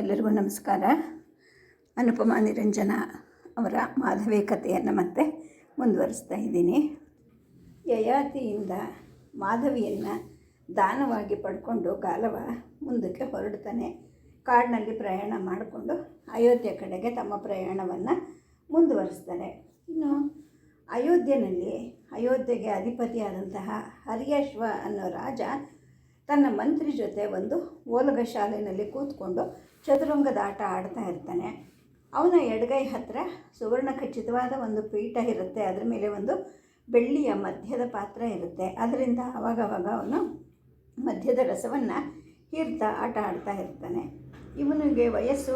ಎಲ್ಲರಿಗೂ ನಮಸ್ಕಾರ. ಅನುಪಮ ನಿರಂಜನ ಅವರ ಮಾಧವಿ ಕಥೆಯನ್ನು ಮತ್ತೆ ಮುಂದುವರಿಸ್ತಾ ಇದ್ದೀನಿ. ಯಯಾತಿಯಿಂದ ಮಾಧವಿಯನ್ನು ದಾನವಾಗಿ ಪಡ್ಕೊಂಡು ಗಾಲವ ಮುಂದಕ್ಕೆ ಹೊರಡ್ತಾನೆ. ಕಾಡಿನಲ್ಲಿ ಪ್ರಯಾಣ ಮಾಡಿಕೊಂಡು ಅಯೋಧ್ಯೆ ಕಡೆಗೆ ತಮ್ಮ ಪ್ರಯಾಣವನ್ನು ಮುಂದುವರಿಸ್ತಾರೆ. ಇನ್ನು ಅಯೋಧ್ಯೆಯಲ್ಲಿ ಅಯೋಧ್ಯೆಗೆ ಅಧಿಪತಿಯಾದಂತಹ ಹರಿಯಶ್ವ ಅನ್ನೋ ರಾಜ ತನ್ನ ಮಂತ್ರಿ ಜೊತೆ ಒಂದು ಓಲಗ ಶಾಲೆಯಲ್ಲಿ ಕೂತ್ಕೊಂಡು ಚದುರಂಗದ ಆಟ ಆಡ್ತಾ ಇರ್ತಾನೆ. ಅವನ ಎಡಗೈ ಹತ್ತಿರ ಸುವರ್ಣ ಖಚಿತವಾದ ಒಂದು ಪೀಠ ಇರುತ್ತೆ. ಅದರ ಮೇಲೆ ಒಂದು ಬೆಳ್ಳಿಯ ಮಧ್ಯದ ಪಾತ್ರ ಇರುತ್ತೆ. ಅದರಿಂದ ಅವಾಗವಾಗ ಅವನು ಮಧ್ಯದ ರಸವನ್ನು ಹೀರ್ತಾ ಆಟ ಆಡ್ತಾ ಇರ್ತಾನೆ. ಇವನಿಗೆ ವಯಸ್ಸು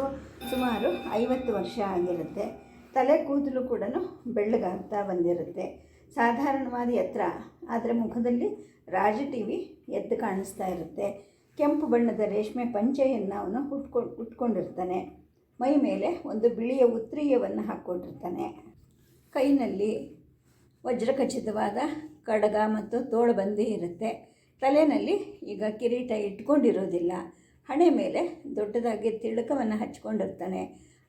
ಸುಮಾರು ಐವತ್ತು ವರ್ಷ ಆಗಿರುತ್ತೆ. ತಲೆ ಕೂದಲು ಕೂಡ ಬೆಳ್ಳಗಾಗ್ತಾ ಬಂದಿರುತ್ತೆ. ಸಾಧಾರಣವಾದ ಎತ್ತರ. ಆದರೆ ಮುಖದಲ್ಲಿ ರಾಜ ಟಿವಿ ಎದ್ದು ಕಾಣಿಸ್ತಾ ಇರುತ್ತೆ. ಕೆಂಪು ಬಣ್ಣದ ರೇಷ್ಮೆ ಪಂಚೆಯನ್ನು ಅವನು ಉಟ್ಕೊಂಡು ಉಟ್ಕೊಂಡಿರ್ತಾನೆ. ಮೈ ಮೇಲೆ ಒಂದು ಬಿಳಿಯ ಉತ್ರಿಯವನ್ನು ಹಾಕ್ಕೊಂಡಿರ್ತಾನೆ. ಕೈನಲ್ಲಿ ವಜ್ರಖಚಿತವಾದ ಕಡಗ ಮತ್ತು ತೋಳುಬಂದಿ ಇರುತ್ತೆ. ತಲೆಯಲ್ಲಿ ಈಗ ಕಿರೀಟ ಇಟ್ಕೊಂಡಿರೋದಿಲ್ಲ. ಹಣೆ ಮೇಲೆ ದೊಡ್ಡದಾಗಿ ತಿಳಕವನ್ನು ಹಚ್ಕೊಂಡಿರ್ತಾನೆ.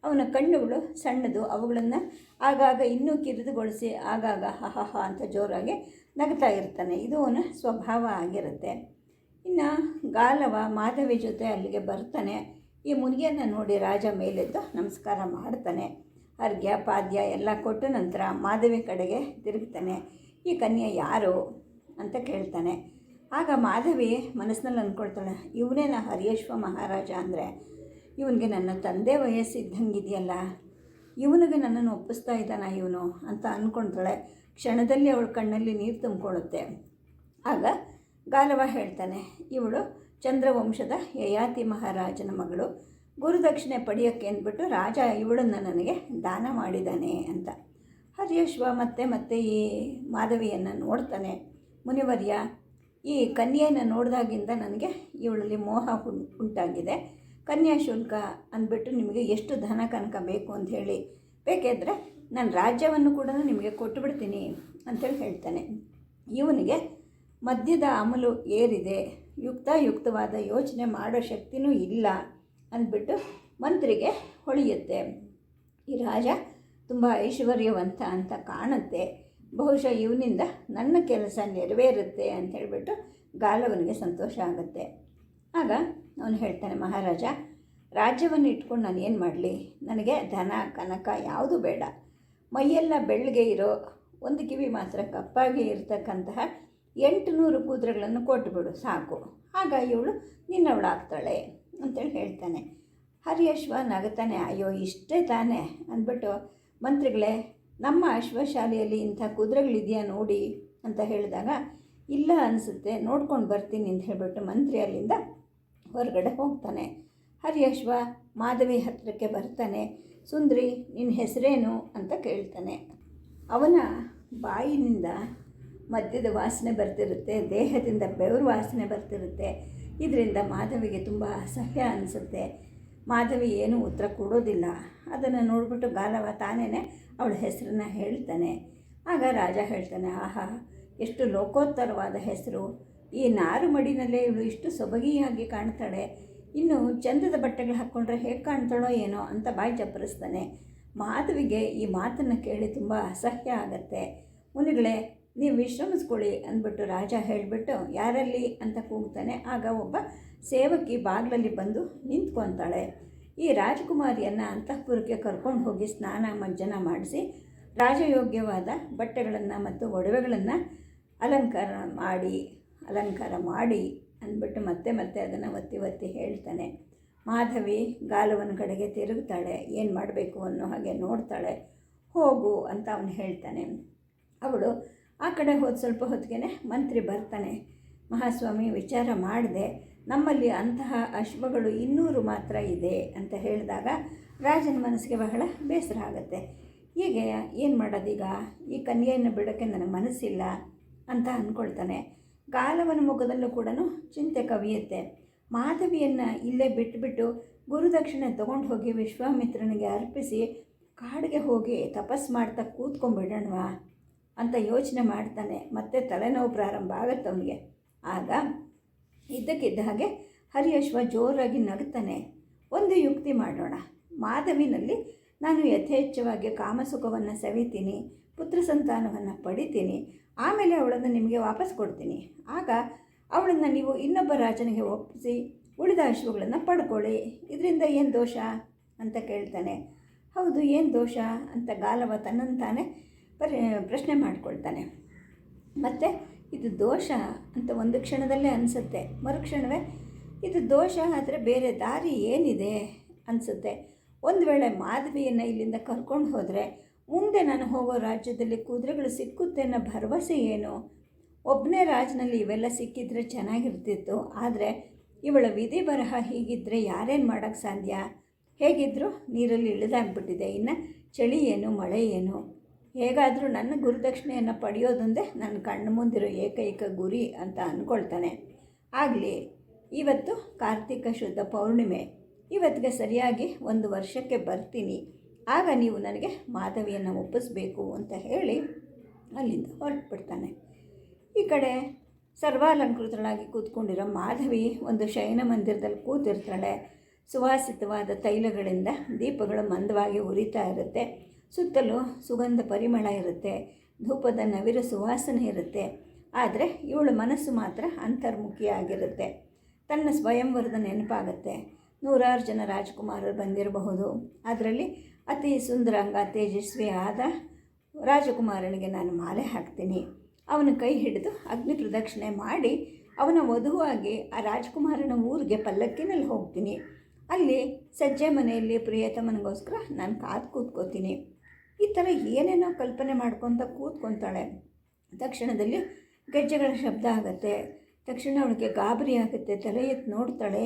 ಅವನ ಕಣ್ಣುಗಳು ಸಣ್ಣದು, ಅವುಗಳನ್ನು ಆಗಾಗ ಇನ್ನೂ ಕಿರಿದುಗೊಳಿಸಿ ಆಗಾಗ ಹ ಹ ಅಂತ ಜೋರಾಗಿ ನಗ್ತಾ ಇರ್ತಾನೆ. ಇದು ಅವನ ಸ್ವಭಾವ ಆಗಿರುತ್ತೆ. ಇನ್ನು ಗಾಲವ ಮಾಧವಿ ಜೊತೆ ಅಲ್ಲಿಗೆ ಬರ್ತಾನೆ. ಈ ಮುನಿಯನ್ನು ನೋಡಿ ರಾಜ ಮೇಲೆದ್ದು ನಮಸ್ಕಾರ ಮಾಡ್ತಾನೆ. ಅರ್ಘ್ಯ, ಪಾದ್ಯ ಎಲ್ಲ ಕೊಟ್ಟ ನಂತರ ಮಾಧವಿ ಕಡೆಗೆ ತಿರುಗ್ತಾನೆ. ಈ ಕನ್ಯೆ ಯಾರು ಅಂತ ಕೇಳ್ತಾನೆ. ಆಗ ಮಾಧವಿ ಮನಸ್ಸಿನಲ್ಲಿ ಅಂದ್ಕೊಳ್ತಾಳೆ ಇವನೇನ ಹರಿಯೇಶ್ವ ಮಹಾರಾಜ ಅಂದರೆ. ಇವನಿಗೆ ನನ್ನ ತಂದೆ ವಯಸ್ಸಿದ್ದಂಗಿದೆಯಲ್ಲ. ಇವನಿಗೆ ನನ್ನನ್ನು ಒಪ್ಪಿಸ್ತಾ ಇದ್ದಾನ ಇವನು? ಅಂತ ಅಂದ್ಕೊಳ್ತಾಳೆ ಕ್ಷಣದಲ್ಲಿ ಅವಳ ಕಣ್ಣಲ್ಲಿ ನೀರು ತುಂಬಿಕೊಳ್ಳುತ್ತೆ. ಆಗ ಗಾಲವ ಹೇಳ್ತಾನೆ, ಇವಳು ಚಂದ್ರವಂಶದ ಯಯಾತಿ ಮಹಾರಾಜನ ಮಗಳು. ಗುರುದಕ್ಷಿಣೆ ಪಡೆಯೋಕ್ಕೆ ಅಂದ್ಬಿಟ್ಟು ರಾಜ ಇವಳನ್ನು ನನಗೆ ದಾನ ಮಾಡಿದ್ದಾನೆ ಅಂತ. ಹರಿಯಶ್ವ ಮತ್ತೆ ಮತ್ತೆ ಈ ಮಾಧವಿಯನ್ನು ನೋಡ್ತಾನೆ. ಮುನಿವರ್ಯ, ಈ ಕನ್ಯೆಯನ್ನು ನೋಡಿದಾಗಿಂದ ನನಗೆ ಇವಳಲ್ಲಿ ಮೋಹ ಉಂಟಾಗಿದೆ. ಕನ್ಯಾ ಶುಲ್ಕ ಅಂದ್ಬಿಟ್ಟು ನಿಮಗೆ ಎಷ್ಟು ಧನ ಕನಕ ಬೇಕು ಅಂತ ಹೇಳಿ. ಬೇಕಿದ್ರೆ ನಾನು ರಾಜ್ಯವನ್ನು ಕೂಡ ನಿಮಗೆ ಕೊಟ್ಟುಬಿಡ್ತೀನಿ ಅಂತೇಳಿ ಹೇಳ್ತಾನೆ. ಇವನಿಗೆ ಮದ್ಯದ ಅಮಲು ಏರಿದೆ. ಯುಕ್ತಾಯುಕ್ತವಾದ ಯೋಚನೆ ಮಾಡೋ ಶಕ್ತಿನೂ ಇಲ್ಲ ಅಂದ್ಬಿಟ್ಟು ಮಂತ್ರಿಗೆ ಹೊಳೆಯುತ್ತೆ. ಈ ರಾಜ ತುಂಬ ಐಶ್ವರ್ಯವಂತ ಅಂತ ಕಾಣುತ್ತೆ. ಬಹುಶಃ ಇವನಿಂದ ನನ್ನ ಕೆಲಸ ನೆರವೇರುತ್ತೆ ಅಂತ ಹೇಳಿಬಿಟ್ಟು ಗಾಲವನಿಗೆ ಸಂತೋಷ ಆಗುತ್ತೆ. ಆಗ ಅವನು ಹೇಳ್ತಾನೆ, ಮಹಾರಾಜ, ರಾಜ್ಯವನ್ನು ಇಟ್ಕೊಂಡು ನಾನು ಏನು ಮಾಡಲಿ? ನನಗೆ ಧನ, ಕನಕ ಯಾವುದು ಬೇಡ. ಮೈಯೆಲ್ಲ ಬೆಳ್ಳಗೆ ಇರೋ ಒಂದು ಕಿವಿ ಮಾತ್ರ ಕಪ್ಪಾಗಿ ಇರತಕ್ಕಂತಹ ಎಂಟು ನೂರು ಕೂದ್ರೆಗಳನ್ನು ಕೊಟ್ಟುಬಿಡು, ಸಾಕು. ಆಗ ಇವಳು, ನಿನ್ನವಳಾಗ್ತಾಳೆ ಅಂತೇಳಿ ಹೇಳ್ತಾನೆ. ಹರಿಯಶ್ವ ನಗತಾನೆ, ಅಯ್ಯೋ, ಇಷ್ಟೇ ತಾನೇ, ಅಂದ್ಬಿಟ್ಟು, ಮಂತ್ರಿಗಳೇ, ನಮ್ಮ ಅಶ್ವಶಾಲೆಯಲ್ಲಿ ಇಂಥ ಕುದುರೆಗಳಿದೆಯಾ ನೋಡಿ, ಅಂತ ಹೇಳಿದಾಗ, ಇಲ್ಲ ಅನಿಸುತ್ತೆ, ನೋಡ್ಕೊಂಡು ಬರ್ತೀನಿ, ಅಂತ ಹೇಳಿಬಿಟ್ಟು ಮಂತ್ರಿ ಅಲ್ಲಿಂದ ಹೊರಗಡೆ ಹೋಗ್ತಾನೆ. ಹರಿಯಶ್ವ ಮಾಧವಿ ಹತ್ತಿರಕ್ಕೆ ಬರ್ತಾನೆ. ಸುಂದ್ರಿ, ನಿನ್ನ ಹೆಸರೇನು? ಅಂತ ಕೇಳ್ತಾನೆ. ಅವನ ಬಾಯಿನಿಂದ ಮದ್ಯದ ವಾಸನೆ ಬರ್ತಿರುತ್ತೆ, ದೇಹದಿಂದ ಬೆವರು ವಾಸನೆ ಬರ್ತಿರುತ್ತೆ. ಇದರಿಂದ ಮಾಧವಿಗೆ ತುಂಬ ಅಸಹ್ಯ ಅನಿಸುತ್ತೆ. ಮಾಧವಿ ಏನೂ ಉತ್ತರ ಕೊಡೋದಿಲ್ಲ. ಅದನ್ನು ನೋಡಿಬಿಟ್ಟು ಗಾಲವ ತಾನೇ ಅವಳ ಹೆಸರನ್ನ ಹೇಳ್ತಾನೆ. ಆಗ ರಾಜ ಹೇಳ್ತಾನೆ, ಆಹಾ, ಎಷ್ಟು ಲೋಕೋತ್ತರವಾದ ಹೆಸರು. ಈ ನಾರು ಮಡಿನಲ್ಲೇ ಇವಳು ಇಷ್ಟು ಸೊಬಗಿಯಾಗಿ ಕಾಣ್ತಾಳೆ. ಇನ್ನು ಚಂದದ ಬಟ್ಟೆಗಳು ಹಾಕ್ಕೊಂಡ್ರೆ ಹೇಗೆ ಕಾಣ್ತಾಳೋ ಏನೋ ಅಂತ ಬಾಯಿ ಚಪ್ಪರಿಸ್ತಾನೆ. ಮಾಧವಿಗೆ ಈ ಮಾತನ್ನು ಕೇಳಿ ತುಂಬ ಅಸಹ್ಯ ಆಗತ್ತೆ. ಮುನಿಗಳೇ ನೀವು ವಿಶ್ರಮಿಸ್ಕೊಳ್ಳಿ ಅಂದ್ಬಿಟ್ಟು ರಾಜ ಹೇಳಿಬಿಟ್ಟು, ಯಾರಲ್ಲಿ? ಅಂತ ಕೂಗ್ತಾನೆ. ಆಗ ಒಬ್ಬ ಸೇವಕಿ ಬಾಗಿಲಲ್ಲಿ ಬಂದು ನಿಂತ್ಕೊತಾಳೆ. ಈ ರಾಜಕುಮಾರಿಯನ್ನು ಅಂತಃಪುರಕ್ಕೆ ಕರ್ಕೊಂಡು ಹೋಗಿ ಸ್ನಾನ, ಮಜ್ಜನ ಮಾಡಿಸಿ, ರಾಜಯೋಗ್ಯವಾದ ಬಟ್ಟೆಗಳನ್ನು ಮತ್ತು ಒಡವೆಗಳನ್ನು ಅಲಂಕಾರ ಮಾಡಿ ಅಲಂಕಾರ ಮಾಡಿ ಅಂದ್ಬಿಟ್ಟು ಮತ್ತೆ ಮತ್ತೆ ಅದನ್ನು ಒತ್ತಿ ಒತ್ತಿ ಹೇಳ್ತಾನೆ. ಮಾಧವಿ ಗಾಲವನ ಕಡೆಗೆ ತಿರುಗ್ತಾಳೆ. ಏನು ಮಾಡಬೇಕು? ಅನ್ನೋ ಹಾಗೆ ನೋಡ್ತಾಳೆ. ಹೋಗು ಅಂತ ಅವನು ಹೇಳ್ತಾನೆ. ಅವಳು ಆ ಕಡೆ ಹೋದ ಸ್ವಲ್ಪ ಹೊತ್ತಿಗೆ ಮಂತ್ರಿ ಬರ್ತಾನೆ. ಮಹಾಸ್ವಾಮಿ ವಿಚಾರ ಮಾಡಿದೆ, ನಮ್ಮಲ್ಲಿ ಅಂತಹ ಅಶ್ವಗಳು ಇನ್ನೂರು ಮಾತ್ರ ಇದೆ ಅಂತ ಹೇಳಿದಾಗ ರಾಜನ ಮನಸ್ಸಿಗೆ ಬಹಳ ಬೇಸರ ಆಗುತ್ತೆ. ಹೀಗೆ ಏನು ಮಾಡೋದೀಗ? ಈ ಕನ್ಯೆಯನ್ನು ಬಿಡೋಕ್ಕೆ ನನಗೆ ಮನಸ್ಸಿಲ್ಲ ಅಂತ ಅಂದ್ಕೊಳ್ತಾನೆ ಗಾಲವನ ಮುಖದಲ್ಲೂ ಕೂಡ ಚಿಂತೆ ಕವಿಯುತ್ತೆ. ಮಾಧವಿಯನ್ನು ಇಲ್ಲೇ ಬಿಟ್ಟುಬಿಟ್ಟು ಗುರುದಕ್ಷಿಣೆ ತೊಗೊಂಡು ಹೋಗಿ ವಿಶ್ವಾಮಿತ್ರನಿಗೆ ಅರ್ಪಿಸಿ ಕಾಡಿಗೆ ಹೋಗಿ ತಪಸ್ ಮಾಡ್ತಾ ಕೂತ್ಕೊಂಡ್ಬಿಡೋಣವಾ? ಅಂತ ಯೋಚನೆ ಮಾಡ್ತಾನೆ. ಮತ್ತೆ ತಲೆನೋವು ಪ್ರಾರಂಭ ಆಗುತ್ತೆ ಅವನಿಗೆ. ಆಗ ಇದ್ದಕ್ಕಿದ್ದ ಹಾಗೆ ಹರಿಯಶ್ವ ಜೋರಾಗಿ ನಗ್ತಾನೆ. ಒಂದು ಯುಕ್ತಿ ಮಾಡೋಣ. ಮಾಧವಿನಲ್ಲಿ ನಾನು ಯಥೇಚ್ಛವಾಗಿ ಕಾಮಸುಖವನ್ನು ಸವಿತೀನಿ, ಪುತ್ರ ಸಂತಾನವನ್ನು ಪಡಿತೀನಿ, ಆಮೇಲೆ ಅವಳನ್ನು ನಿಮಗೆ ವಾಪಸ್ ಕೊಡ್ತೀನಿ. ಆಗ ಅವಳನ್ನು ನೀವು ಇನ್ನೊಬ್ಬ ರಾಜನಿಗೆ ಒಪ್ಪಿಸಿ, ಉಳಿದ ಅಶ್ವಗಳನ್ನು ಪಡ್ಕೊಳ್ಳಿ. ಇದರಿಂದ ಏನು ದೋಷ? ಅಂತ ಕೇಳ್ತಾನೆ. ಹೌದು, ಏನು ದೋಷ? ಅಂತ ಗಾಲವ ತನ್ನಂತಾನೆ ಪರಿ, ಪ್ರಶ್ನೆ ಮಾಡ್ಕೊಳ್ತಾನೆ. ಮತ್ತು ಇದು ದೋಷ ಅಂತ ಒಂದು ಕ್ಷಣದಲ್ಲೇ ಅನಿಸುತ್ತೆ. ಮರುಕ್ಷಣವೇ ಇದು ದೋಷ ಆದರೆ ಬೇರೆ ದಾರಿ ಏನಿದೆ ಅನಿಸುತ್ತೆ. ಒಂದು ವೇಳೆ ಮಾಧವಿಯನ್ನು ಇಲ್ಲಿಂದ ಕರ್ಕೊಂಡು ಹೋದರೆ ಮುಂದೆ ನಾನು ಹೋಗೋ ರಾಜ್ಯದಲ್ಲಿ ಕುದುರೆಗಳು ಸಿಕ್ಕುತ್ತೆ ಅನ್ನೋ ಭರವಸೆ ಏನು? ಒಬ್ಬನೇ ರಾಜ್ನಲ್ಲಿ ಇವೆಲ್ಲ ಸಿಕ್ಕಿದ್ರೆ ಚೆನ್ನಾಗಿರ್ತಿತ್ತು. ಆದರೆ ಇವಳ ವಿಧಿ ಬರಹ ಹೀಗಿದ್ದರೆ ಯಾರೇನು ಮಾಡೋಕ್ಕೆ ಸಾಧ್ಯ? ಹೇಗಿದ್ದರೂ ನೀರಲ್ಲಿ ಇಳಿದಾಗ್ಬಿಟ್ಟಿದೆ. ಇನ್ನು ಚಳಿ ಏನು, ಮಳೆ ಏನು? ಹೇಗಾದರೂ ನನ್ನ ಗುರುದಕ್ಷಿಣೆಯನ್ನು ಪಡೆಯೋದೊಂದೇ ನನ್ನ ಕಣ್ಣು ಮುಂದಿರೋ ಏಕೈಕ ಗುರಿ ಅಂತ ಅಂದ್ಕೊಳ್ತಾನೆ ಆಗಲಿ, ಇವತ್ತು ಕಾರ್ತಿಕ ಶುದ್ಧ ಪೌರ್ಣಿಮೆ. ಇವತ್ತಿಗೆ ಸರಿಯಾಗಿ ಒಂದು ವರ್ಷಕ್ಕೆ ಬರ್ತೀನಿ. ಆಗ ನೀವು ನನಗೆ ಮಾಧವಿಯನ್ನು ಒಪ್ಪಿಸ್ಬೇಕು ಅಂತ ಹೇಳಿ ಅಲ್ಲಿಂದ ಹೊರಟುಬಿಡ್ತಾನೆ. ಈ ಕಡೆ ಸರ್ವಾಲಂಕೃತಳಾಗಿ ಕೂತ್ಕೊಂಡಿರೋ ಮಾಧವಿ ಒಂದು ಶಯನ ಮಂದಿರದಲ್ಲಿ ಕೂತಿರ್ತಾಳೆ. ಸುವಾಸಿತವಾದ ತೈಲಗಳಿಂದ ದೀಪಗಳು ಮಂದವಾಗಿ ಉರಿತಾ ಇರುತ್ತೆ. ಸುತ್ತಲೂ ಸುಗಂಧ ಪರಿಮಳ ಇರುತ್ತೆ, ಧೂಪದ ನವಿರ ಸುವಾಸನೆ ಇರುತ್ತೆ. ಆದರೆ ಇವಳ ಮನಸ್ಸು ಮಾತ್ರ ಅಂತರ್ಮುಖಿಯಾಗಿರುತ್ತೆ. ತನ್ನ ಸ್ವಯಂವರದ ನೆನಪಾಗುತ್ತೆ. ನೂರಾರು ಜನ ರಾಜಕುಮಾರರು ಬಂದಿರಬಹುದು. ಅದರಲ್ಲಿ ಅತಿ ಸುಂದರಾಂಗ ತೇಜಸ್ವಿ ಆದ ರಾಜಕುಮಾರನಿಗೆ ನಾನು ಮಾಲೆ ಹಾಕ್ತೀನಿ. ಅವನ ಕೈ ಹಿಡಿದು ಅಗ್ನಿ ಪ್ರದಕ್ಷಿಣೆ ಮಾಡಿ ಅವನ ವಧುವಾಗಿ ಆ ರಾಜಕುಮಾರನ ಊರಿಗೆ ಪಲ್ಲಕ್ಕಿನಲ್ಲಿ ಹೋಗ್ತೀನಿ. ಅಲ್ಲಿ ಸಜ್ಜೆ ಮನೆಯಲ್ಲಿ ಪ್ರಿಯತಮನಿಗೋಸ್ಕರ ನಾನು ಕಾದು ಕೂತ್ಕೋತೀನಿ. ಈ ಥರ ಏನೇನೋ ಕಲ್ಪನೆ ಮಾಡ್ಕೊತ ಕೂತ್ಕೊತಾಳೆ. ತಕ್ಷಣದಲ್ಲಿ ಗೆಜ್ಜೆಗಳ ಶಬ್ದ ಆಗುತ್ತೆ. ತಕ್ಷಣ ಅವಳಿಗೆ ಗಾಬರಿ ಆಗುತ್ತೆ. ತಲೆ ಎತ್ತು ನೋಡ್ತಾಳೆ.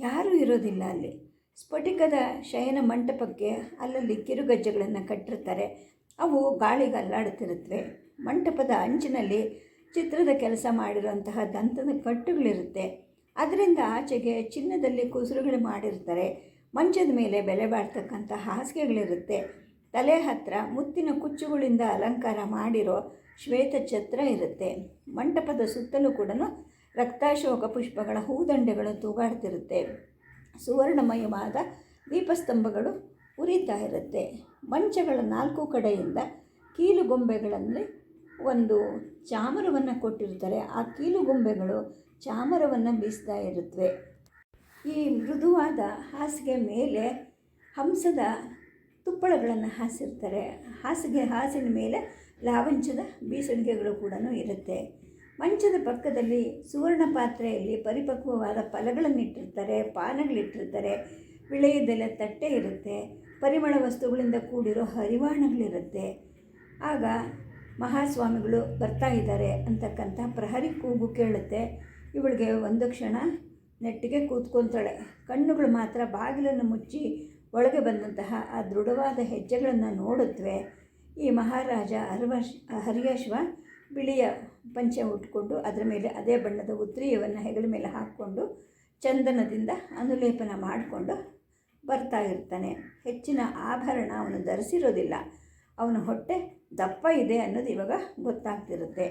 ಯಾರೂ ಇರೋದಿಲ್ಲ ಅಲ್ಲಿ. ಸ್ಫಟಿಕದ ಶಯನ ಮಂಟಪಕ್ಕೆ ಅಲ್ಲಲ್ಲಿ ಕಿರುಗಜ್ಜೆಗಳನ್ನು ಕಟ್ಟಿರ್ತಾರೆ. ಅವು ಗಾಳಿಗೆ ಅಲ್ಲಾಡುತ್ತಿರುತ್ತವೆ ಮಂಟಪದ ಅಂಚಿನಲ್ಲಿ ಚಿತ್ರದ ಕೆಲಸ ಮಾಡಿರುವಂತಹ ದಂತದ ಕಟ್ಟುಗಳಿರುತ್ತೆ. ಅದರಿಂದ ಆಚೆಗೆ ಚಿನ್ನದಲ್ಲಿ ಕುಸುರುಗಳು ಮಾಡಿರ್ತಾರೆ. ಮಂಚದ ಮೇಲೆ ಬೆಲೆ ಬಾಳ್ತಕ್ಕಂಥ ಹಾಸಿಗೆಗಳಿರುತ್ತೆ. ತಲೆ ಹತ್ತಿರ ಮುತ್ತಿನ ಕುಚ್ಚುಗಳಿಂದ ಅಲಂಕಾರ ಮಾಡಿರೋ ಶ್ವೇತ ಛತ್ರ ಇರುತ್ತೆ. ಮಂಟಪದ ಸುತ್ತಲೂ ಕೂಡ ರಕ್ತಾಶೋಕ ಪುಷ್ಪಗಳ ಹೂದಂಡೆಗಳು ತೂಗಾಡ್ತಿರುತ್ತೆ. ಸುವರ್ಣಮಯವಾದ ದೀಪಸ್ತಂಭಗಳು ಉರಿತಾ ಇರುತ್ತೆ. ಮಂಚಗಳ ನಾಲ್ಕು ಕಡೆಯಿಂದ ಕೀಲುಗೊಂಬೆಗಳಲ್ಲಿ ಒಂದು ಚಾಮರವನ್ನು ಕೊಟ್ಟಿರ್ತಾರೆ. ಆ ಕೀಲುಗೊಂಬೆಗಳು ಚಾಮರವನ್ನು ಬೀಸ್ತಾ ಇರುತ್ತವೆ ಈ ಮೃದುವಾದ ಹಾಸಿಗೆ ಮೇಲೆ ಹಂಸದ ತುಪ್ಪಳಗಳನ್ನು ಹಾಸಿರ್ತಾರೆ. ಹಾಸಿಗೆ, ಹಾಸಿನ ಮೇಲೆ ಲಾವಂಚದ ಬೀಸಣಿಗೆಗಳು ಕೂಡ ಇರುತ್ತೆ. ಮಂಚದ ಪಕ್ಕದಲ್ಲಿ ಸುವರ್ಣ ಪಾತ್ರೆಯಲ್ಲಿ ಪರಿಪಕ್ವವಾದ ಫಲಗಳನ್ನಿಟ್ಟಿರ್ತಾರೆ, ಪಾನಗಳಿಟ್ಟಿರ್ತಾರೆ. ವಿಳೆಯದೆಲೆ ತಟ್ಟೆ ಇರುತ್ತೆ. ಪರಿಮಳ ವಸ್ತುಗಳಿಂದ ಕೂಡಿರೋ ಹರಿವಾಣಗಳಿರುತ್ತೆ. ಆಗ ಮಹಾಸ್ವಾಮಿಗಳು ಬರ್ತಾ ಇದ್ದಾರೆ ಅಂತಕ್ಕಂಥ ಪ್ರಹರಿ ಕೂಗು ಕೇಳುತ್ತೆ. ಇವಳಿಗೆ ಒಂದು ಕ್ಷಣ ನೆಟ್ಟಿಗೆ ಕೂತ್ಕೊತಾಳೆ. ಕಣ್ಣುಗಳು ಮಾತ್ರ ಬಾಗಿಲನ್ನು ಮುಚ್ಚಿ ಒಳಗೆ ಬಂದಂತಹ ಆ ದೃಢವಾದ ಹೆಜ್ಜೆಗಳನ್ನು ನೋಡುತ್ತವೆ ಈ ಮಹಾರಾಜ ಹರ್ವಶ್ ಹರಿಯಶ್ವ ಬಿಳಿಯ ಪಂಚೆ ಉಟ್ಕೊಂಡು ಅದರ ಮೇಲೆ ಅದೇ ಬಣ್ಣದ ಉತ್ರಿಯವನ್ನು ಹೆಗಲ ಮೇಲೆ ಹಾಕ್ಕೊಂಡು ಚಂದನದಿಂದ ಅನುಲೇಪನ ಮಾಡಿಕೊಂಡು ಬರ್ತಾ ಇರ್ತಾನೆ. ಹೆಚ್ಚಿನ ಆಭರಣ ಅವನು ಧರಿಸಿರೋದಿಲ್ಲ. ಅವನ ಹೊಟ್ಟೆ ದಪ್ಪ ಇದೆ ಅನ್ನೋದು ಇವಾಗ ಗೊತ್ತಾಗ್ತಿರುತ್ತೆ.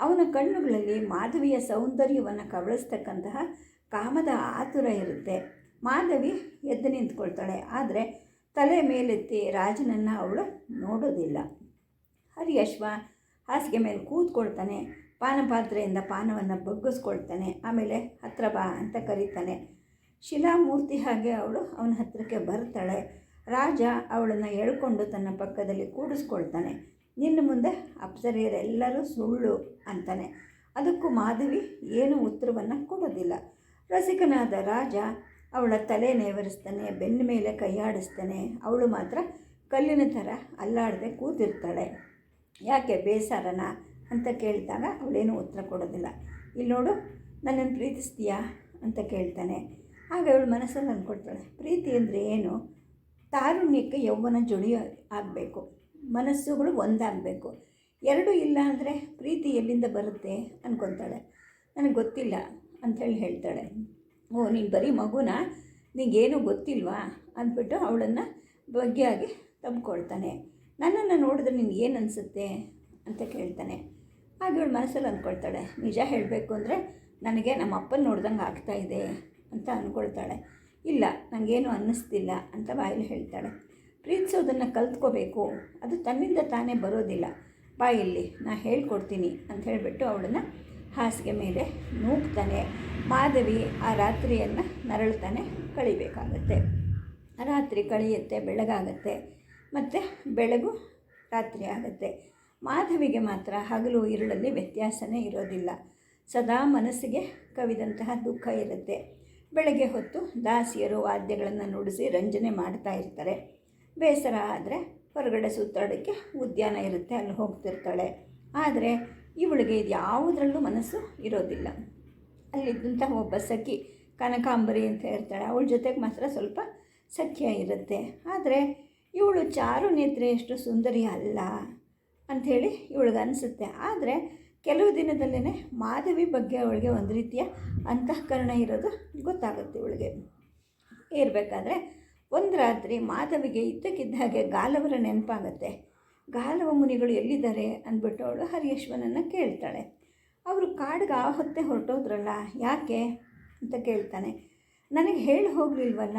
ಅವನ ಕಣ್ಣುಗಳಲ್ಲಿ ಮಾಧವಿಯ ಸೌಂದರ್ಯವನ್ನು ಕವಳಿಸ್ತಕ್ಕಂತಹ ಕಾಮದ ಆತುರ ಇರುತ್ತೆ. ಮಾಧವಿ ಎದ್ದು ನಿಂತ್ಕೊಳ್ತಾಳೆ. ಆದರೆ ತಲೆ ಮೇಲೆತ್ತಿ ರಾಜನನ್ನು ಅವಳು ನೋಡೋದಿಲ್ಲ. ಹರಿಯಶ್ವ ಹಾಸಿಗೆ ಮೇಲೆ ಕೂತ್ಕೊಳ್ತಾನೆ. ಪಾನಪಾತ್ರೆಯಿಂದ ಪಾನವನ್ನು ಬಗ್ಗಿಸ್ಕೊಳ್ತಾನೆ. ಆಮೇಲೆ ಹತ್ರ ಬಾ ಅಂತ ಕರೀತಾನೆ. ಶಿಲಾಮೂರ್ತಿ ಹಾಗೆ ಅವಳು ಅವನ ಹತ್ತಿರಕ್ಕೆ ಬರ್ತಾಳೆ. ರಾಜ ಅವಳನ್ನು ಎಳ್ಕೊಂಡು ತನ್ನ ಪಕ್ಕದಲ್ಲಿ ಕೂಡಿಸ್ಕೊಳ್ತಾನೆ. ನಿನ್ನ ಮುಂದೆ ಅಪ್ಸರಿಯರೆಲ್ಲರೂ ಸುಳ್ಳು ಅಂತಾನೆ. ಅದಕ್ಕೂ ಮಾಧವಿ ಏನು ಉತ್ತರವನ್ನು ಕೊಡೋದಿಲ್ಲ. ರಸಿಕನಾದ ರಾಜ ಅವಳ ತಲೆ ನೇವರಿಸ್ತಾನೆ, ಬೆನ್ನ ಮೇಲೆ ಕೈಯಾಡಿಸ್ತಾನೆ ಅವಳು ಮಾತ್ರ ಕಲ್ಲಿನ ಥರ ಅಲ್ಲಾಡದೆ ಕೂತಿರ್ತಾಳೆ. ಯಾಕೆ ಬೇಸರನ? ಅಂತ ಕೇಳಿದಾಗ ಅವಳೇನು ಉತ್ತರ ಕೊಡೋದಿಲ್ಲ. ಇಲ್ಲಿ ನೋಡು, ನನ್ನನ್ನು ಪ್ರೀತಿಸ್ತೀಯಾ? ಅಂತ ಕೇಳ್ತಾನೆ. ಆಗ ಅವಳು ಮನಸ್ಸಲ್ಲಿ ಅಂದ್ಕೊಡ್ತಾಳೆ ಪ್ರೀತಿ ಅಂದರೆ ಏನು? ತಾರುಣ್ಯಕ್ಕೆ ಯೌವನ ಜೋಡಿ ಆಗಬೇಕು. ಮನಸ್ಸುಗಳು ಒಂದಾಗಬೇಕು. ಎರಡೂ ಇಲ್ಲ ಅಂದರೆ ಪ್ರೀತಿ ಎಲ್ಲಿಂದ ಬರುತ್ತೆ? ಅಂದ್ಕೊತಾಳೆ ನನಗೆ ಗೊತ್ತಿಲ್ಲ, ಅಂಥೇಳಿ ಹೇಳ್ತಾಳೆ. ಓ, ನೀನು ಬರೀ ಮಗುನ? ನಿಂಗೇನು ಗೊತ್ತಿಲ್ವಾ? ಅಂದ್ಬಿಟ್ಟು ಅವಳನ್ನು ಬಗ್ಗೆಯಾಗಿ ತಂಬ್ಕೊಳ್ತಾನೆ. ನನ್ನನ್ನು ನೋಡಿದ್ರೆ ನಿನ್ಗೆ ಏನು ಅನಿಸುತ್ತೆ ಅಂತ ಕೇಳ್ತಾನೆ. ಆಗ ಅವಳು ಮನಸ್ಸಲ್ಲಿ ಅಂದ್ಕೊಳ್ತಾಳೆ, ನಿಜ ಹೇಳಬೇಕು ಅಂದರೆ ನನಗೆ ನಮ್ಮ ಅಪ್ಪನ ನೋಡ್ದಂಗೆ ಆಗ್ತಾಯಿದೆ ಅಂತ ಅಂದ್ಕೊಳ್ತಾಳೆ. ಇಲ್ಲ ನನಗೇನು ಅನ್ನಿಸ್ತಿಲ್ಲ ಅಂತ ಬಾಯಲ್ಲಿ ಹೇಳ್ತಾಳೆ. ಪ್ರೀತಿಸೋದನ್ನು ಕಲ್ತ್ಕೋಬೇಕು. ಅದು ತನ್ನಿಂದ ತಾನೇ ಬರೋದಿಲ್ಲ. ಬಾಯಲ್ಲಿ ನಾ ಹೇಳ್ಕೊಡ್ತೀನಿ ಅಂತ ಹೇಳಿಬಿಟ್ಟು ಅವಳನ್ನು ಹಾಸಿಗೆ ಮೇಲೆ ನೂಗ್ತಾನೆ ಮಾಧವಿ ಆ ರಾತ್ರಿಯನ್ನು ನರಳ್ತಾನೆ, ಕಳಿಬೇಕಾಗತ್ತೆ. ರಾತ್ರಿ ಕಳೆಯುತ್ತೆ, ಬೆಳಗಾಗತ್ತೆ. ಮತ್ತು ಬೆಳಗು ರಾತ್ರಿ ಆಗುತ್ತೆ. ಮಾಧವಿಗೆ ಮಾತ್ರ ಹಗಲು ಇರುಳಲ್ಲಿ ವ್ಯತ್ಯಾಸನೇ ಇರೋದಿಲ್ಲ. ಸದಾ ಮನಸ್ಸಿಗೆ ಕವಿದಂತಹ ದುಃಖ ಇರುತ್ತೆ. ಬೆಳಗ್ಗೆ ಹೊತ್ತು ದಾಸಿಯರು ವಾದ್ಯಗಳನ್ನು ನುಡಿಸಿ ರಂಜನೆ ಮಾಡ್ತಾ ಇರ್ತಾರೆ. ಬೇಸರ ಆದರೆ ಹೊರಗಡೆ ಸುತ್ತಾಡೋಕ್ಕೆ ಉದ್ಯಾನ ಇರುತ್ತೆ, ಅಲ್ಲಿ ಹೋಗ್ತಿರ್ತಾಳೆ. ಆದರೆ ಇವಳಿಗೆ ಇದು ಯಾವುದರಲ್ಲೂ ಮನಸ್ಸು ಇರೋದಿಲ್ಲ. ಅಲ್ಲಿದ್ದಂತಹ ಒಬ್ಬ ಸಖಿ ಕನಕಾಂಬರಿ ಅಂತ ಹೇಳ್ತಾಳೆ, ಅವಳ ಜೊತೆಗೆ ಮಾತ್ರ ಸ್ವಲ್ಪ ಸಖ್ಯ ಇರುತ್ತೆ. ಆದರೆ ಇವಳು ಚಾರು ನೇತ್ರೆಯಷ್ಟು ಸುಂದರಿ ಅಲ್ಲ ಅಂಥೇಳಿ ಇವಳಿಗೆ ಅನಿಸುತ್ತೆ. ಆದರೆ ಕೆಲವು ದಿನದಲ್ಲೇ ಮಾಧವಿ ಬಗ್ಗೆ ಅವಳಿಗೆ ಒಂದು ರೀತಿಯ ಅಂತಃಕರಣ ಇರೋದು ಗೊತ್ತಾಗುತ್ತೆ ಇವಳಿಗೆ. ಇರಬೇಕಾದ್ರೆ ಒಂದು ರಾತ್ರಿ ಮಾಧವಿಗೆ ಇದ್ದಕ್ಕಿದ್ದ ಹಾಗೆ ಗಾಲವರ ನೆನಪಾಗತ್ತೆ. ಗಾಲವ ಮುನಿಗಳು ಎಲ್ಲಿದ್ದಾರೆ ಅಂದ್ಬಿಟ್ಟು ಅವಳು ಹರಿಯಶ್ವನನ್ನು ಕೇಳ್ತಾಳೆ. ಅವರು ಕಾಡಿಗೆ ಆ ಹೊತ್ತೆ ಹೊರಟೋದ್ರಲ್ಲ, ಯಾಕೆ ಅಂತ ಕೇಳ್ತಾನೆ. ನನಗೆ ಹೇಳಿ ಹೋಗಲಿಲ್ವಲ್ಲ,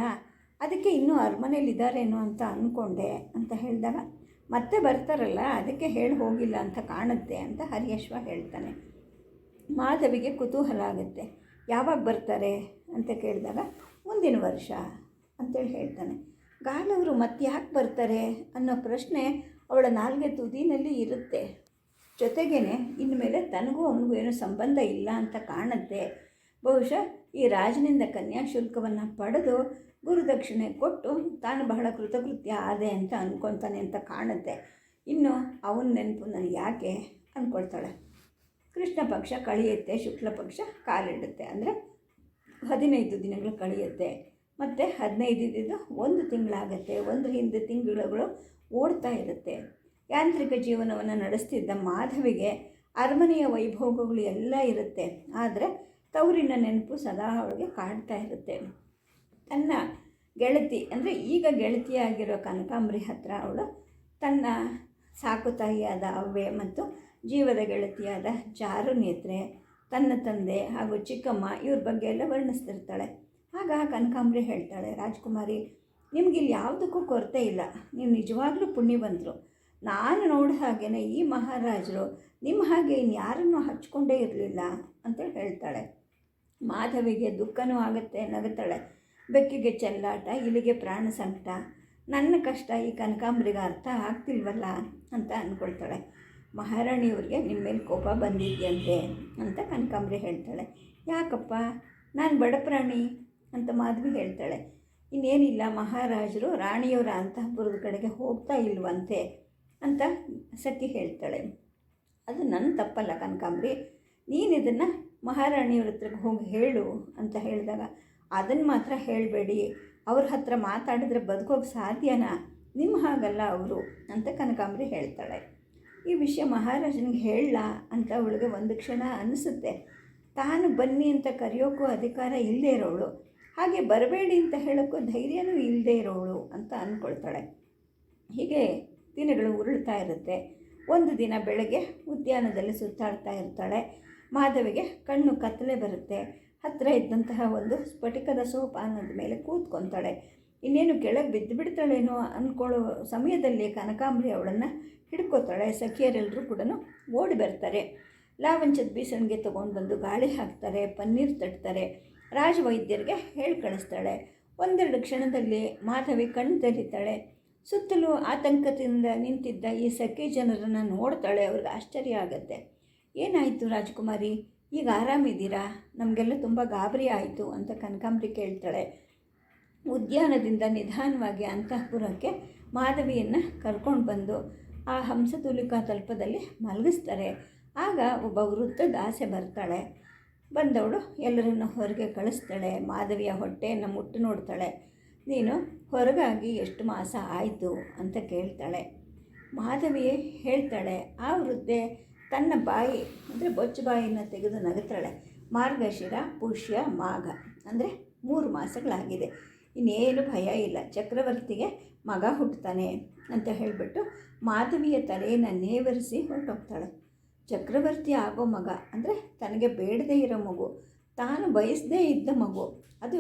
ಅದಕ್ಕೆ ಇನ್ನೂ ಅರಮನೇಲಿದ್ದಾರೇನೋ ಅಂತ ಅಂದ್ಕೊಂಡೆ ಅಂತ ಹೇಳಿದಾಗ ಮತ್ತೆ ಬರ್ತಾರಲ್ಲ, ಅದಕ್ಕೆ ಹೇಳಿ ಹೋಗಿಲ್ಲ ಅಂತ ಕಾಣುತ್ತೆ ಅಂತ ಹರಿಯಶ್ವ ಹೇಳ್ತಾನೆ. ಮಾಧವಿಗೆ ಕುತೂಹಲ ಆಗುತ್ತೆ. ಯಾವಾಗ ಬರ್ತಾರೆ ಅಂತ ಕೇಳಿದಾಗ ಮುಂದಿನ ವರ್ಷ ಅಂತೇಳಿ ಹೇಳ್ತಾನೆ. ಗಾಲವರು ಮತ್ತೆ ಯಾಕೆ ಬರ್ತಾರೆ ಅನ್ನೋ ಪ್ರಶ್ನೆ ಅವಳ ನಾಲ್ಗೆ ತುದಿನಲ್ಲಿ ಇರುತ್ತೆ. ಜೊತೆಗೇ ಇನ್ಮೇಲೆ ತನಗೂ ಅವನಿಗೂ ಏನೂ ಸಂಬಂಧ ಇಲ್ಲ ಅಂತ ಕಾಣುತ್ತೆ ಬಹುಶಃ ಈ ರಾಜನಿಂದ ಕನ್ಯಾ ಶುಲ್ಕವನ್ನು ಪಡೆದು ಗುರುದಕ್ಷಿಣೆ ಕೊಟ್ಟು ತಾನು ಬಹಳ ಕೃತಕೃತ್ಯ ಆದೆ ಅಂತ ಅಂದ್ಕೊತಾನೆ ಅಂತ ಕಾಣುತ್ತೆ. ಇನ್ನು ಅವನ ನೆನಪು ನನಗೆ ಯಾಕೆ ಅಂದ್ಕೊಳ್ತಾಳೆ ಕೃಷ್ಣ ಪಕ್ಷ ಕಳೆಯುತ್ತೆ, ಶುಕ್ಲ ಪಕ್ಷ ಕಾಲಿಡುತ್ತೆ. ಅಂದರೆ ಹದಿನೈದು ದಿನಗಳು ಕಳೆಯುತ್ತೆ. ಮತ್ತು ಹದಿನೈದು ದಿನ ಒಂದು ತಿಂಗಳಾಗತ್ತೆ. ಒಂದು ಹಿಂದೆ ತಿಂಗಳುಗಳು ಓಡ್ತಾ ಇರುತ್ತೆ. ಯಾಂತ್ರಿಕ ಜೀವನವನ್ನು ನಡೆಸ್ತಿದ್ದ ಮಾಧವಿಗೆ ಅರಮನೆಯ ವೈಭೋಗಗಳು ಎಲ್ಲ ಇರುತ್ತೆ. ಆದರೆ ತವರಿನ ನೆನಪು ಸದಾ ಅವಳಿಗೆ ಕಾಡ್ತಾ ಇರುತ್ತೆ. ತನ್ನ ಗೆಳತಿ, ಅಂದರೆ ಈಗ ಗೆಳತಿಯಾಗಿರೋ ಕನಕಾಂಬರಿ ಹತ್ರ ಅವಳು ತನ್ನ ಸಾಕು ತಾಯಿಯಾದ ಅವ್ವೆ ಮತ್ತು ಜೀವದ ಗೆಳತಿಯಾದ ಚಾರು ನೇತ್ರೆ ತನ್ನ ತಂದೆ ಹಾಗೂ ಚಿಕ್ಕಮ್ಮ ಇವ್ರ ಬಗ್ಗೆ ಎಲ್ಲ ವರ್ಣಿಸ್ತಿರ್ತಾಳೆ. ಆಗ ಕನಕಾಂಬರಿ ಹೇಳ್ತಾಳೆ, ರಾಜ್ಕುಮಾರಿ ನಿಮಗಿಲ್ಲಿ ಯಾವುದಕ್ಕೂ ಕೊರತೆ ಇಲ್ಲ. ನೀವು ನಿಜವಾಗ್ಲೂ ಪುಣ್ಯವಂತರು. ನಾನು ನೋಡ ಹಾಗೇ ಈ ಮಹಾರಾಜರು ನಿಮ್ಮ ಹಾಗೆ ಇನ್ಯಾರನ್ನೂ ಹಚ್ಕೊಂಡೇ ಇರಲಿಲ್ಲ ಅಂತ ಹೇಳ್ತಾಳೆ. ಮಾಧವಿಗೆ ದುಃಖನೂ ಆಗುತ್ತೆ ನಗುತ್ತಾಳೆ. ಬೆಕ್ಕಿಗೆ ಚೆಲ್ಲಾಟ ಇಲ್ಲಿಗೆ ಪ್ರಾಣ ಸಂಕಟ. ನನ್ನ ಕಷ್ಟ ಈ ಕನಕಾಂಬರಿಗೆ ಅರ್ಥ ಆಗ್ತಿಲ್ವಲ್ಲ ಅಂತ ಅಂದ್ಕೊಳ್ತಾಳೆ ಮಹಾರಾಣಿಯವ್ರಿಗೆ ನಿಮ್ಮ ಮೇಲೆ ಕೋಪ ಬಂದಿದೆಯಂತೆ ಅಂತ ಕನಕಾಂಬರಿ ಹೇಳ್ತಾಳೆ. ಯಾಕಪ್ಪ? ನಾನು ಬಡಪ್ರಾಣಿ ಅಂತ ಮಾಧವಿ ಹೇಳ್ತಾಳೆ. ಇನ್ನೇನಿಲ್ಲ, ಮಹಾರಾಜರು ರಾಣಿಯವರ ಅಂತಃಪುರದ ಕಡೆಗೆ ಹೋಗ್ತಾ ಇಲ್ವಂತೆ ಅಂತ ಸತಿ ಹೇಳ್ತಾಳೆ. ಅದು ನನ್ನ ತಪ್ಪಲ್ಲ ಕನಕಾಂಬ್ರಿ. ನೀನು ಇದನ್ನು ಮಹಾರಾಣಿಯವ್ರ ಹತ್ರಕ್ಕೆ ಹೋಗಿ ಹೇಳು ಅಂತ ಹೇಳಿದಾಗ ಅದನ್ನು ಮಾತ್ರ ಹೇಳಬೇಡಿ. ಅವ್ರ ಹತ್ರ ಮಾತಾಡಿದ್ರೆ ಬದುಕೋಗಿ ಸಾಧ್ಯನಾ? ನಿಮ್ಮ ಹಾಗಲ್ಲ ಅವರು ಅಂತ ಕನಕಾಂಬ್ರಿ ಹೇಳ್ತಾಳೆ. ಈ ವಿಷಯ ಮಹಾರಾಜನಿಗೆ ಹೇಳಲ್ಲ ಅಂತ ಅವಳಿಗೆ ಒಂದು ಕ್ಷಣ ಅನಿಸುತ್ತೆ. ತಾನು ಬನ್ನಿ ಅಂತ ಕರೆಯೋಕ್ಕೂ ಅಧಿಕಾರ ಇಲ್ಲದೇ ಇರೋಳು. ಹಾಗೆ ಬರಬೇಡಿ ಅಂತ ಹೇಳೋಕ್ಕೂ ಧೈರ್ಯನೂ ಇಲ್ಲದೇ ಇರೋಳು ಅಂತ ಅಂದ್ಕೊಳ್ತಾಳೆ. ಹೀಗೆ ದಿನಗಳು ಉರುಳ್ತಾ ಇರುತ್ತೆ. ಒಂದು ದಿನ ಬೆಳಗ್ಗೆ ಉದ್ಯಾನದಲ್ಲಿ ಸುತ್ತಾಡ್ತಾ ಇರ್ತಾಳೆ. ಮಾಧವಿಗೆ ಕಣ್ಣು ಕತ್ತಲೆ ಬರುತ್ತೆ. ಹತ್ತಿರ ಇದ್ದಂತಹ ಒಂದು ಸ್ಫಟಿಕದ ಸೋಪಾನದ ಮೇಲೆ ಕೂತ್ಕೊತಾಳೆ. ಇನ್ನೇನು ಕೆಳಗೆ ಬಿದ್ದು ಬಿಡ್ತಾಳೇನೋ ಅಂದ್ಕೊಳ್ಳೋ ಸಮಯದಲ್ಲಿ ಕನಕಾಂಬರಿ ಅವಳನ್ನು ಹಿಡ್ಕೋತಾಳೆ. ಸಖಿಯರೆಲ್ಲರೂ ಕೂಡ ಓಡಿ ಬರ್ತಾರೆ. ಲಾವಂಚದ ಬೀಸಣಿಗೆ ತೊಗೊಂಡು ಬಂದು ಗಾಳಿ ಹಾಕ್ತಾರೆ, ಪನ್ನೀರ್ ತಟ್ತಾರೆ. ರಾಜವೈದ್ಯರಿಗೆ ಹೇಳಿ ಕಳಿಸ್ತಾಳೆ. ಒಂದೆರಡು ಕ್ಷಣದಲ್ಲಿ ಮಾಧವಿ ಕಣ್ಣು ತೆರೀತಾಳೆ ಸುತ್ತಲೂ ಆತಂಕದಿಂದ ನಿಂತಿದ್ದ ಈ ಸಖಿ ಜನರನ್ನು ನೋಡ್ತಾಳೆ, ಅವ್ರಿಗೆ ಆಶ್ಚರ್ಯ ಆಗುತ್ತೆ. ಏನಾಯಿತು ರಾಜಕುಮಾರಿ? ಈಗ ಆರಾಮಿದ್ದೀರಾ? ನಮಗೆಲ್ಲ ತುಂಬ ಗಾಬರಿ ಆಯಿತು ಅಂತ ಕನಕಾಂಬರಿ ಕೇಳ್ತಾಳೆ. ಉದ್ಯಾನದಿಂದ ನಿಧಾನವಾಗಿ ಅಂತಃಪುರಕ್ಕೆ ಮಾಧವಿಯನ್ನು ಕರ್ಕೊಂಡು ಬಂದು ಆ ಹಂಸತುಲಿಕಾ ತಲ್ಪದಲ್ಲಿ ಮಲಗಿಸ್ತಾರೆ. ಆಗ ಒಬ್ಬ ವೃದ್ಧ ದಾಸೆ ಬರ್ತಾಳೆ. ಬಂದವಳು ಎಲ್ಲರನ್ನು ಹೊರಗೆ ಕಳಿಸ್ತಾಳೆ. ಮಾಧವಿಯ ಹೊಟ್ಟೆಯನ್ನು ಮುಟ್ಟು ನೋಡ್ತಾಳೆ. ನೀನು ಹೊರಗಾಗಿ ಎಷ್ಟು ಮಾಸ ಆಯಿತು ಅಂತ ಕೇಳ್ತಾಳೆ. ಮಾಧವಿ ಹೇಳ್ತಾಳೆ, ಆ ವೃದ್ಧೆ ತನ್ನ ಬಾಯಿ, ಅಂದರೆ ಬೊಚ್ಚು ಬಾಯಿಯನ್ನು ತೆಗೆದು ನಗುತ್ತಾಳೆ. ಮಾರ್ಗಶಿರ, ಪುಷ್ಯ, ಮಾಘ, ಅಂದರೆ ಮೂರು ಮಾಸಗಳಾಗಿದೆ. ಇನ್ನೇನು ಭಯ ಇಲ್ಲ. ಚಕ್ರವರ್ತಿಗೆ ಮಗ ಹುಟ್ಟುತ್ತಾನೆ ಅಂತ ಹೇಳಿಬಿಟ್ಟು ಮಾಧವಿಯ ತಲೆಯನ್ನು ನೇವರಿಸಿ ಹೊರಟೋಗ್ತಾಳೆ. ಚಕ್ರವರ್ತಿ ಆಗೋ ಮಗ, ಅಂದರೆ ತನಗೆ ಬೇಡದೇ ಇರೋ ಮಗು, ತಾನು ಬಯಸದೇ ಇದ್ದ ಮಗು, ಅದು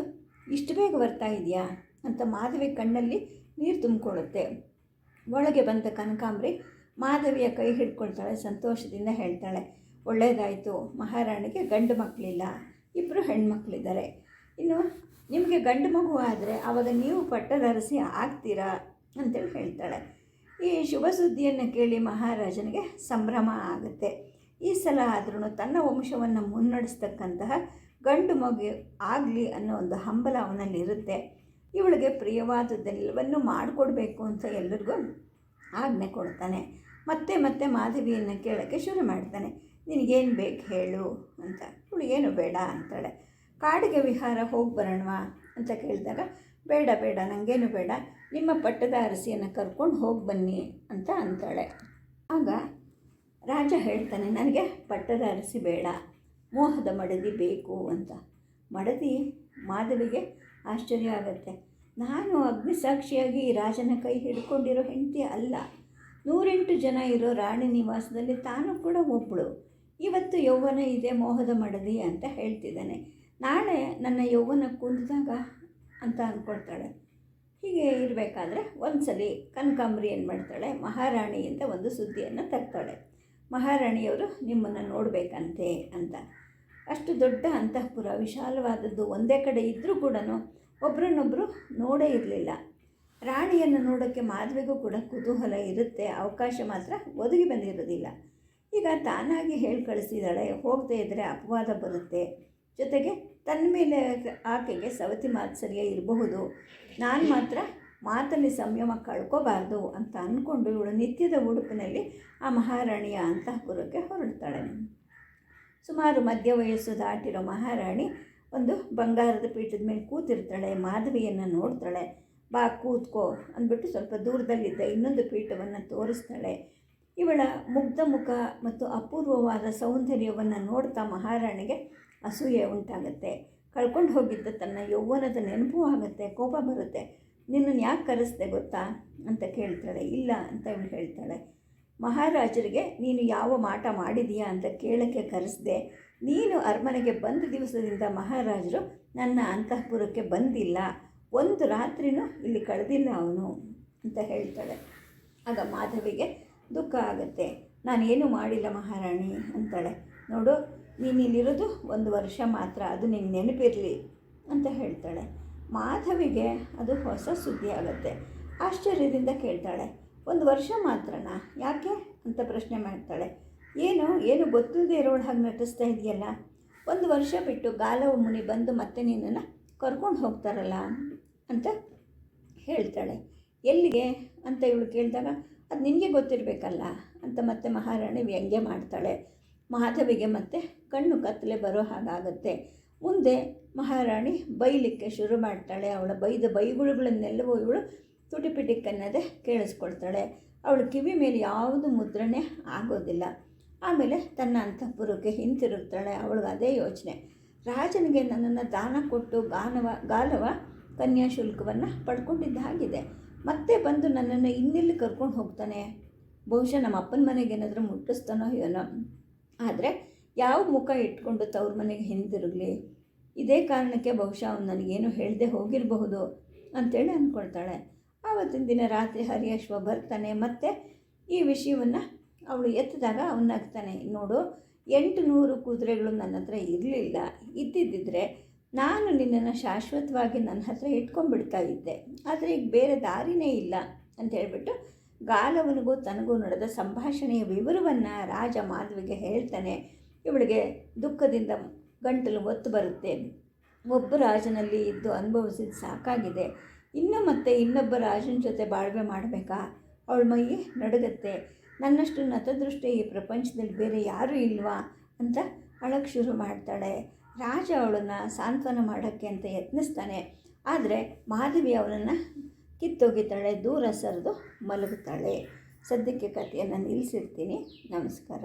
ಇಷ್ಟು ಬೇಗ ಬರ್ತಾ ಇದೆಯಾ ಅಂತ ಮಾಧವಿ ಕಣ್ಣಲ್ಲಿ ನೀರು ತುಂಬಿಕೊಳ್ಳುತ್ತೆ. ಒಳಗೆ ಬಂದ ಕನಕಾಂಬ್ರಿ ಮಾಧವಿಯ ಕೈ ಹಿಡ್ಕೊಳ್ತಾಳೆ, ಸಂತೋಷದಿಂದ ಹೇಳ್ತಾಳೆ ಒಳ್ಳೆಯದಾಯಿತು ಮಹಾರಾಣಿಗೆ ಗಂಡು ಮಕ್ಕಳಿಲ್ಲ ಇಬ್ಬರು ಹೆಣ್ಮಕ್ಳಿದ್ದಾರೆ. ಇನ್ನು ನಿಮಗೆ ಗಂಡು ಮಗು ಆದರೆ ಆವಾಗ ನೀವು ಪಟ್ಟದರಸಿ ಆಗ್ತೀರಾ? ಅಂತೇಳಿ ಹೇಳ್ತಾಳೆ. ಈ ಶುಭ ಸುದ್ದಿಯನ್ನು ಕೇಳಿ ಮಹಾರಾಜನಿಗೆ ಸಂಭ್ರಮ ಆಗುತ್ತೆ. ಈ ಸಲ ಆದ್ರೂ ತನ್ನ ವಂಶವನ್ನು ಮುನ್ನಡೆಸ್ತಕ್ಕಂತಹ ಗಂಡು ಮಗು ಆಗಲಿ ಅನ್ನೋ ಒಂದು ಹಂಬಲ ಅವನಲ್ಲಿರುತ್ತೆ. ಇವಳಿಗೆ ಪ್ರಿಯವಾದದ್ದೆಲ್ಲವನ್ನು ಮಾಡಿಕೊಡ್ಬೇಕು ಅಂತ ಎಲ್ಲರಿಗೂ ಆಜ್ಞೆ ಕೊಡ್ತಾನೆ. ಮತ್ತೆ ಮತ್ತೆ ಮಾಧವಿಯನ್ನು ಕೇಳೋಕ್ಕೆ ಶುರು ಮಾಡ್ತಾನೆ. ನಿನಗೇನು ಬೇಕು ಹೇಳು ಅಂತ. ಇವಳು ಏನು ಬೇಡ ಅಂತಾಳೆ. ಕಾಡಿಗೆ ವಿಹಾರ ಹೋಗಿ ಬರೋಣವಾ ಅಂತ ಕೇಳಿದಾಗ, ಬೇಡ ಬೇಡ ನನಗೇನು ಬೇಡ. ನಿಮ್ಮ ಪಟ್ಟದ ಅರಸಿಯನ್ನು ಕರ್ಕೊಂಡು ಹೋಗಿ ಬನ್ನಿ ಅಂತ ಅಂತಾಳೆ. ಆಗ ರಾಜ ಹೇಳ್ತಾನೆ, ನನಗೆ ಪಟ್ಟದ ಅರಸಿ ಬೇಡ, ಮೋಹದ ಮಡದಿ ಬೇಕು ಅಂತ. ಮಡದಿ ಮಾಧವಿಗೆ ಆಶ್ಚರ್ಯ ಆಗುತ್ತೆ. ನಾನು ಅಗ್ನಿಸಾಕ್ಷಿಯಾಗಿ ರಾಜನ ಕೈ ಹಿಡ್ಕೊಂಡಿರೋ ಹೆಂಡತಿ ಅಲ್ಲ. ನೂರೆಂಟು ಜನ ಇರೋ ರಾಣಿ ನಿವಾಸದಲ್ಲಿ ತಾನು ಕೂಡ ಒಬ್ಬಳು ಇವತ್ತು ಯೌವನ ಇದೆ ಮೋಹದ ಮಡದಿ ಅಂತ ಹೇಳ್ತಿದ್ದಾನೆ. ನಾಳೆ ನನ್ನ ಯೌವನ ಕುಂದಿದಾಗ, ಅಂತ ಅಂದ್ಕೊಳ್ತಾಳೆ ಹೀಗೆ ಇರಬೇಕಾದ್ರೆ ಒಂದ್ಸಲಿ ಕನಕಾಂಬರಿ ಏನು ಮಾಡ್ತಾಳೆ? ಮಹಾರಾಣಿಯಿಂದ ಒಂದು ಸುದ್ದಿಯನ್ನು ತರ್ತಾಳೆ. ಮಹಾರಾಣಿಯವರು ನಿಮ್ಮನ್ನು ನೋಡಬೇಕಂತೆ ಅಂತ. ಅಷ್ಟು ದೊಡ್ಡ ಅಂತಃಪುರ, ವಿಶಾಲವಾದದ್ದು ಒಂದೇ ಕಡೆ ಇದ್ದರೂ ಕೂಡ ಒಬ್ರನ್ನೊಬ್ಬರು ನೋಡೇ ಇರಲಿಲ್ಲ. ರಾಣಿಯನ್ನು ನೋಡೋಕ್ಕೆ ಮಾಧವಿಗೂ ಕೂಡ ಕುತೂಹಲ ಇರುತ್ತೆ. ಅವಕಾಶ ಮಾತ್ರ ಒದಗಿ ಬಂದಿರೋದಿಲ್ಲ. ಈಗ ತಾನಾಗಿ ಹೇಳಿ ಕಳಿಸಿದಾಳೆ ಹೋಗದೇ ಇದ್ದರೆ ಅಪವಾದ ಬರುತ್ತೆ. ಜೊತೆಗೆ ತನ್ನ ಮೇಲೆ ಆಕೆಗೆ ಸವತಿ ಮಾತ್ಸರ್ಯ ಇರಬಹುದು. ನಾನು ಮಾತ್ರ ಮಾತಲ್ಲಿ ಸಂಯಮ ಕಳ್ಕೋಬಾರ್ದು ಅಂತ ಅಂದ್ಕೊಂಡು ಇವಳು ನಿತ್ಯದ ಉಡುಪಿನಲ್ಲಿ ಆ ಮಹಾರಾಣಿಯ ಅಂತಃಪುರಕ್ಕೆ ಹೊರಡ್ತಾಳೆ. ಸುಮಾರು ಮಧ್ಯ ವಯಸ್ಸು ದಾಟಿರೋ ಮಹಾರಾಣಿ ಒಂದು ಬಂಗಾರದ ಪೀಠದ ಮೇಲೆ ಕೂತಿರ್ತಾಳೆ, ಮಾಧವಿಯನ್ನು ನೋಡ್ತಾಳೆ. ಬಾ, ಕೂತ್ಕೋ ಅಂದ್ಬಿಟ್ಟು ಸ್ವಲ್ಪ ದೂರದಲ್ಲಿದ್ದ ಇನ್ನೊಂದು ಪೀಠವನ್ನು ತೋರಿಸ್ತಾಳೆ. ಇವಳ ಮುಗ್ಧ ಮುಖ ಮತ್ತು ಅಪೂರ್ವವಾದ ಸೌಂದರ್ಯವನ್ನು ನೋಡ್ತಾ ಮಹಾರಾಣಿಗೆ ಅಸೂಯೆ ಉಂಟಾಗುತ್ತೆ. ಕಳ್ಕೊಂಡು ಹೋಗಿದ್ದ ತನ್ನ ಯೌವನದ ನೆನಪು ಆಗುತ್ತೆ, ಕೋಪ ಬರುತ್ತೆ. ನಿನ್ನನ್ನು ಯಾಕೆ ಕರೆಸ್ದೆ ಗೊತ್ತಾ? ಅಂತ ಕೇಳ್ತಾಳೆ. ಇಲ್ಲ ಅಂತ ಇವಳು ಹೇಳ್ತಾಳೆ. ಮಹಾರಾಜರಿಗೆ ನೀನು ಯಾವ ಮಾಟ ಮಾಡಿದೀಯಾ ಅಂತ ಕೇಳೋಕ್ಕೆ ಕರೆಸ್ದೆ. ನೀನು ಅರಮನೆಗೆ ಬಂದ ದಿವಸದಿಂದ ಮಹಾರಾಜರು ನನ್ನ ಅಂತಃಪುರಕ್ಕೆ ಬಂದಿಲ್ಲ. ಒಂದು ರಾತ್ರಿನೂ ಇಲ್ಲಿ ಕಳೆದಿಲ್ಲ ಅವನು ಅಂತ ಹೇಳ್ತಾಳೆ. ಆಗ ಮಾಧವಿಗೆ ದುಃಖ ಆಗುತ್ತೆ. ನಾನೇನು ಮಾಡಿಲ್ಲ ಮಹಾರಾಣಿ ಅಂತಾಳೆ. ನೋಡು ನೀನು ಒಂದು ವರ್ಷ ಮಾತ್ರ, ಅದು ನಿನ್ನ ನೆನಪಿರಲಿ ಅಂತ ಹೇಳ್ತಾಳೆ. ಮಾಧವಿಗೆ ಅದು ಹೊಸ ಸುದ್ದಿ ಆಗುತ್ತೆ. ಆಶ್ಚರ್ಯದಿಂದ ಕೇಳ್ತಾಳೆ, ಒಂದು ವರ್ಷ ಮಾತ್ರನಾ? ಯಾಕೆ? ಅಂತ ಪ್ರಶ್ನೆ ಮಾಡ್ತಾಳೆ, ಏನು ಏನು ಗೊತ್ತಿಲ್ಲದೆ ಇರೋಳು ಹಾಗೆ ನಟಿಸ್ತಾ ಇದೆಯಲ್ಲ? ಒಂದು ವರ್ಷ ಬಿಟ್ಟು ಗಾಲವ ಮುನಿ ಬಂದು ಮತ್ತೆ ನಿನ್ನನ್ನು ಕರ್ಕೊಂಡು ಹೋಗ್ತಾರಲ್ಲ? ಅಂತ ಹೇಳ್ತಾಳೆ. ಎಲ್ಲಿಗೆ? ಅಂತ ಇವಳು ಕೇಳಿದಾಗ, ಅದು ನಿನಗೆ ಗೊತ್ತಿರಬೇಕಲ್ಲ? ಅಂತ ಮತ್ತೆ ಮಹಾರಾಣಿ ವ್ಯಂಗ್ಯ ಮಾಡ್ತಾಳೆ. ಮಾಧವಿಗೆ ಮತ್ತೆ ಕಣ್ಣು ಕತ್ತಲೆ ಬರೋ ಹಾಗಾಗತ್ತೆ. ಮುಂದೆ ಮಹಾರಾಣಿ ಬೈಲಿಕ್ಕೆ ಶುರು ಮಾಡ್ತಾಳೆ. ಅವಳ ಬೈದ ಬೈಗುಳುಗಳನ್ನೆಲ್ಲವೂ ಇವಳು ತುಟಿಪಿಟಿಕ್ಕನ್ನದೇ ಕೇಳಿಸ್ಕೊಳ್ತಾಳೆ. ಅವಳು ಕಿವಿ ಮೇಲೆ ಯಾವುದು ಮುದ್ರಣೆ ಆಗೋದಿಲ್ಲ. ಆಮೇಲೆ ತನ್ನ ಅಂತಃಪುರಕ್ಕೆ ಹಿಂತಿರುಗ್ತಾಳೆ. ಅವಳಿಗೆ ಅದೇ ಯೋಚನೆ. ರಾಜನಿಗೆ ನನ್ನನ್ನು ದಾನ ಕೊಟ್ಟು ಗಾನವ, ಗಾಲವ ಕನ್ಯಾ ಶುಲ್ಕವನ್ನು ಪಡ್ಕೊಂಡಿದ್ದ ಹಾಗಿದೆ. ಮತ್ತೆ ಬಂದು ನನ್ನನ್ನು ಇನ್ನೆಲ್ಲಿ ಕರ್ಕೊಂಡು ಹೋಗ್ತಾನೆ? ಬಹುಶಃ ನಮ್ಮ ಅಪ್ಪನ ಮನೆಗೆ ಏನಾದರೂ ಮುಟ್ಟಿಸ್ತಾನೋ ಏನೋ. ಆದರೆ ಯಾವ ಮುಖ ಇಟ್ಕೊಂಡು ತವ್ರ ಮನೆಗೆ ಹಿಂದಿರುಗಲಿ? ಇದೇ ಕಾರಣಕ್ಕೆ ಬಹುಶಃ ಅವನು ನನಗೇನು ಹೇಳದೆ ಹೋಗಿರಬಹುದು ಅಂತೇಳಿ ಅಂದ್ಕೊಳ್ತಾಳೆ ಆವತ್ತಿನ ದಿನ ರಾತ್ರಿ ಹರಿಯಶ್ವ ಬರ್ತಾನೆ ಮತ್ತು ಈ ವಿಷಯವನ್ನು ಅವಳು ಎತ್ತಿದಾಗ ಅವನಾಗ್ತಾನೆ. ನೋಡು ಎಂಟು ನೂರು ಕುದುರೆಗಳು ನನ್ನ ಹತ್ರ ಇರಲಿಲ್ಲ. ಇದ್ದಿದ್ದರೆ ನಾನು ನಿನ್ನನ್ನು ಶಾಶ್ವತವಾಗಿ ನನ್ನ ಹತ್ರ ಇಟ್ಕೊಂಡ್ಬಿಡ್ತಾ ಇದ್ದೆ. ಆದರೆ ಈಗ ಬೇರೆ ದಾರಿನೇ ಇಲ್ಲ ಅಂತ ಹೇಳಿಬಿಟ್ಟು ಗಾಲವನಿಗೂ ತನಗೂ ನಡೆದ ಸಂಭಾಷಣೆಯ ವಿವರವನ್ನು ರಾಜ ಮಾಧವಿಗೆ ಹೇಳ್ತಾನೆ. ಇವಳಿಗೆ ದುಃಖದಿಂದ ಗಂಟಲು ಒತ್ತು ಬರುತ್ತೆ. ಒಬ್ಬ ರಾಜನಲ್ಲಿ ಇದ್ದು ಅನುಭವಿಸಿದ್ದು ಸಾಕಾಗಿದೆ. ಇನ್ನು ಮತ್ತೆ ಇನ್ನೊಬ್ಬ ರಾಜನ ಜೊತೆ ಬಾಳ್ವೆ ಮಾಡಬೇಕಾ? ಅವಳ ಮೈ ನಡುಗತ್ತೆ ನನ್ನಷ್ಟು ನತದೃಷ್ಟಿ ಈ ಪ್ರಪಂಚದಲ್ಲಿ ಬೇರೆ ಯಾರೂ ಇಲ್ವಾ? ಅಂತ ಅಳಕ್ಕೆ ಶುರು ಮಾಡ್ತಾಳೆ. ರಾಜ ಅವಳನ್ನು ಸಾಂತ್ವನ ಮಾಡೋಕ್ಕೆ ಅಂತ ಯತ್ನಿಸ್ತಾನೆ. ಆದರೆ ಮಾಧವಿ ಅವನನ್ನು ಕಿತ್ತೊಗಿತಾಳೆ, ದೂರ ಸರಿದು ಮಲಗುತ್ತಾಳೆ. ಸದ್ಯಕ್ಕೆ ಕಥೆಯನ್ನು ನಿಲ್ಲಿಸಿರ್ತೀನಿ ನಮಸ್ಕಾರ.